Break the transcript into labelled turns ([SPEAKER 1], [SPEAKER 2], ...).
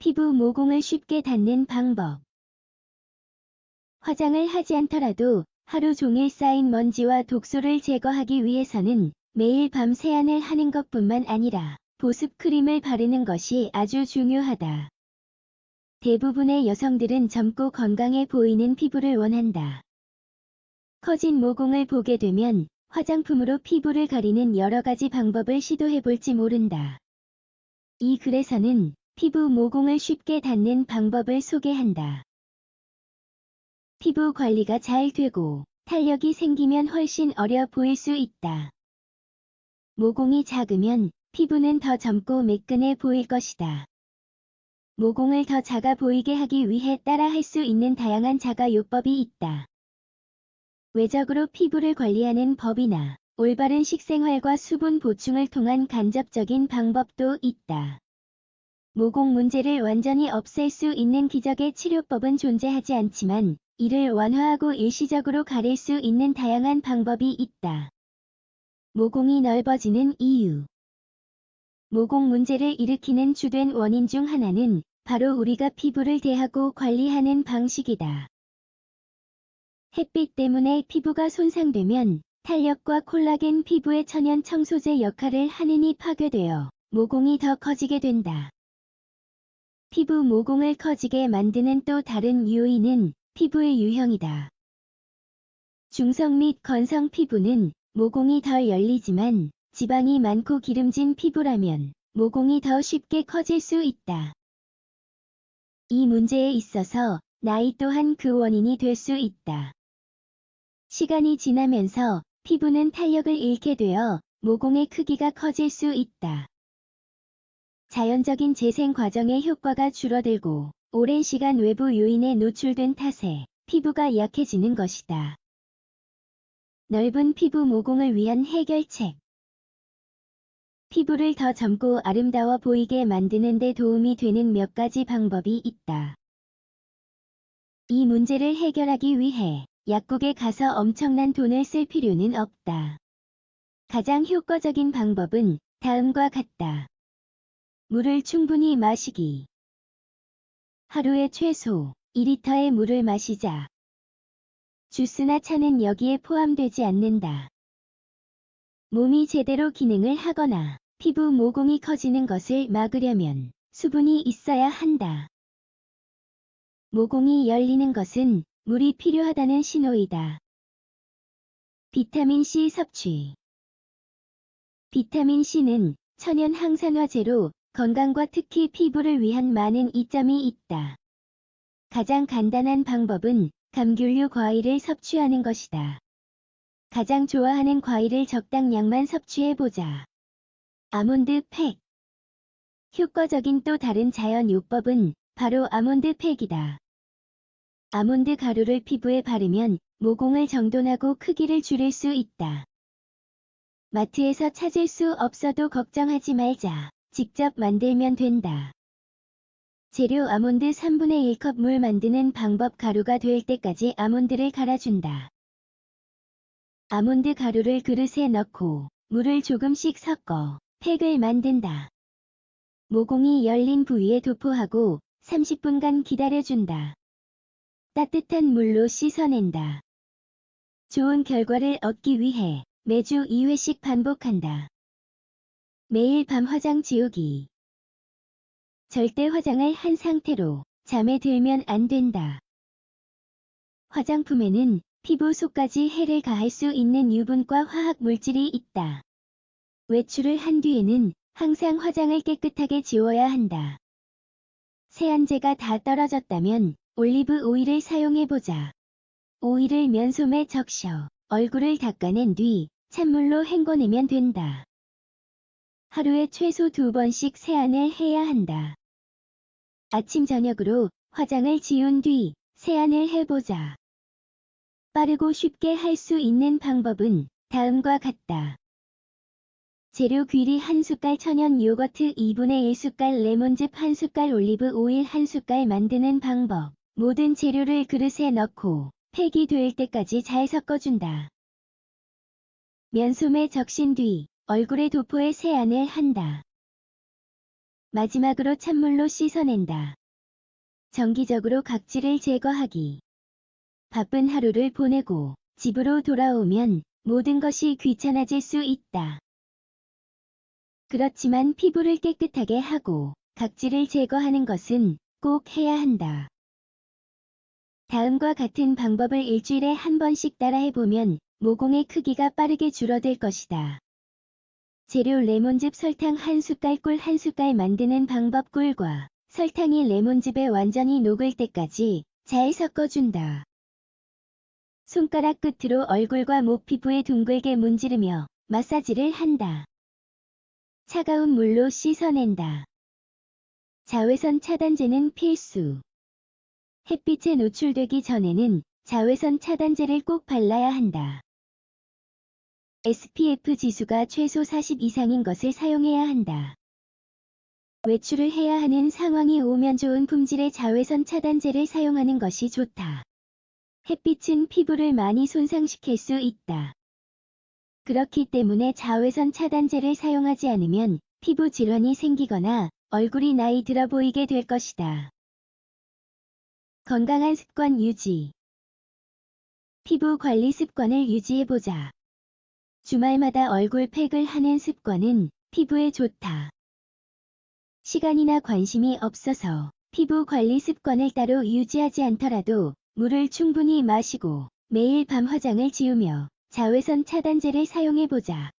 [SPEAKER 1] 피부 모공을 쉽게 닿는 방법. 화장을 하지 않더라도 하루 종일 쌓인 먼지와 독소를 제거하기 위해서는 매일 밤 세안을 하는 것뿐만 아니라 보습 크림을 바르는 것이 아주 중요하다. 대부분의 여성들은 젊고 건강해 보이는 피부를 원한다. 커진 모공을 보게 되면 화장품으로 피부를 가리는 여러 가지 방법을 시도해 볼지 모른다. 이 글에서는 피부 모공을 쉽게 닿는 방법을 소개한다. 피부 관리가 잘 되고 탄력이 생기면 훨씬 어려 보일 수 있다. 모공이 작으면 피부는 더 젊고 매끈해 보일 것이다. 모공을 더 작아 보이게 하기 위해 따라 할 수 있는 다양한 자가요법이 있다. 외적으로 피부를 관리하는 법이나 올바른 식생활과 수분 보충을 통한 간접적인 방법도 있다. 모공 문제를 완전히 없앨 수 있는 기적의 치료법은 존재하지 않지만 이를 완화하고 일시적으로 가릴 수 있는 다양한 방법이 있다. 모공이 넓어지는 이유 모공 문제를 일으키는 주된 원인 중 하나는 바로 우리가 피부를 대하고 관리하는 방식이다. 햇빛 때문에 피부가 손상되면 탄력과 콜라겐 피부의 천연 청소제 역할을 하느니 파괴되어 모공이 더 커지게 된다. 피부 모공을 커지게 만드는 또 다른 요인은 피부의 유형이다. 중성 및 건성 피부는 모공이 덜 열리지만 지방이 많고 기름진 피부라면 모공이 더 쉽게 커질 수 있다. 이 문제에 있어서 나이 또한 그 원인이 될 수 있다. 시간이 지나면서 피부는 탄력을 잃게 되어 모공의 크기가 커질 수 있다. 자연적인 재생 과정의 효과가 줄어들고 오랜 시간 외부 요인에 노출된 탓에 피부가 약해지는 것이다. 넓은 피부 모공을 위한 해결책 피부를 더 젊고 아름다워 보이게 만드는 데 도움이 되는 몇 가지 방법이 있다. 이 문제를 해결하기 위해 약국에 가서 엄청난 돈을 쓸 필요는 없다. 가장 효과적인 방법은 다음과 같다. 물을 충분히 마시기. 하루에 최소 2리터의 물을 마시자. 주스나 차는 여기에 포함되지 않는다. 몸이 제대로 기능을 하거나 피부 모공이 커지는 것을 막으려면 수분이 있어야 한다. 모공이 열리는 것은 물이 필요하다는 신호이다. 비타민C 섭취 비타민C는 천연 항산화제로 건강과 특히 피부를 위한 많은 이점이 있다. 가장 간단한 방법은 감귤류 과일을 섭취하는 것이다. 가장 좋아하는 과일을 적당량만 섭취해보자. 아몬드 팩 효과적인 또 다른 자연 요법은 바로 아몬드 팩이다. 아몬드 가루를 피부에 바르면 모공을 정돈하고 크기를 줄일 수 있다. 마트에서 찾을 수 없어도 걱정하지 말자. 직접 만들면 된다. 재료 아몬드 3분의 1컵 물 만드는 방법 가루가 될 때까지 아몬드를 갈아준다. 아몬드 가루를 그릇에 넣고 물을 조금씩 섞어 팩을 만든다. 모공이 열린 부위에 도포하고 30분간 기다려준다. 따뜻한 물로 씻어낸다. 좋은 결과를 얻기 위해 매주 2회씩 반복한다. 매일 밤 화장 지우기. 절대 화장을 한 상태로 잠에 들면 안 된다. 화장품에는 피부 속까지 해를 가할 수 있는 유분과 화학 물질이 있다. 외출을 한 뒤에는 항상 화장을 깨끗하게 지워야 한다. 세안제가 다 떨어졌다면 올리브 오일을 사용해보자. 오일을 면솜에 적셔 얼굴을 닦아낸 뒤 찬물로 헹궈내면 된다. 하루에 최소 두 번씩 세안을 해야 한다. 아침 저녁으로 화장을 지운 뒤 세안을 해보자. 빠르고 쉽게 할 수 있는 방법은 다음과 같다. 재료 귀리 1숟갈 천연 요거트 2분의 1 숟갈 레몬즙 1숟갈 올리브 오일 1숟갈 만드는 방법. 모든 재료를 그릇에 넣고 팩이 될 때까지 잘 섞어준다. 면솜에 적신 뒤 얼굴에 도포해 세안을 한다. 마지막으로 찬물로 씻어낸다. 정기적으로 각질을 제거하기. 바쁜 하루를 보내고 집으로 돌아오면 모든 것이 귀찮아질 수 있다. 그렇지만 피부를 깨끗하게 하고 각질을 제거하는 것은 꼭 해야 한다. 다음과 같은 방법을 일주일에 한 번씩 따라해보면 모공의 크기가 빠르게 줄어들 것이다. 재료 레몬즙 설탕 한 숟갈 꿀 한 숟갈 만드는 방법 꿀과 설탕이 레몬즙에 완전히 녹을 때까지 잘 섞어준다. 손가락 끝으로 얼굴과 목 피부에 둥글게 문지르며 마사지를 한다. 차가운 물로 씻어낸다. 자외선 차단제는 필수. 햇빛에 노출되기 전에는 자외선 차단제를 꼭 발라야 한다. SPF 지수가 최소 40 이상인 것을 사용해야 한다. 외출을 해야 하는 상황이 오면 좋은 품질의 자외선 차단제를 사용하는 것이 좋다. 햇빛은 피부를 많이 손상시킬 수 있다. 그렇기 때문에 자외선 차단제를 사용하지 않으면 피부 질환이 생기거나 얼굴이 나이 들어 보이게 될 것이다. 건강한 습관 유지 피부 관리 습관을 유지해보자. 주말마다 얼굴 팩을 하는 습관은 피부에 좋다. 시간이나 관심이 없어서 피부 관리 습관을 따로 유지하지 않더라도 물을 충분히 마시고 매일 밤 화장을 지우며 자외선 차단제를 사용해보자.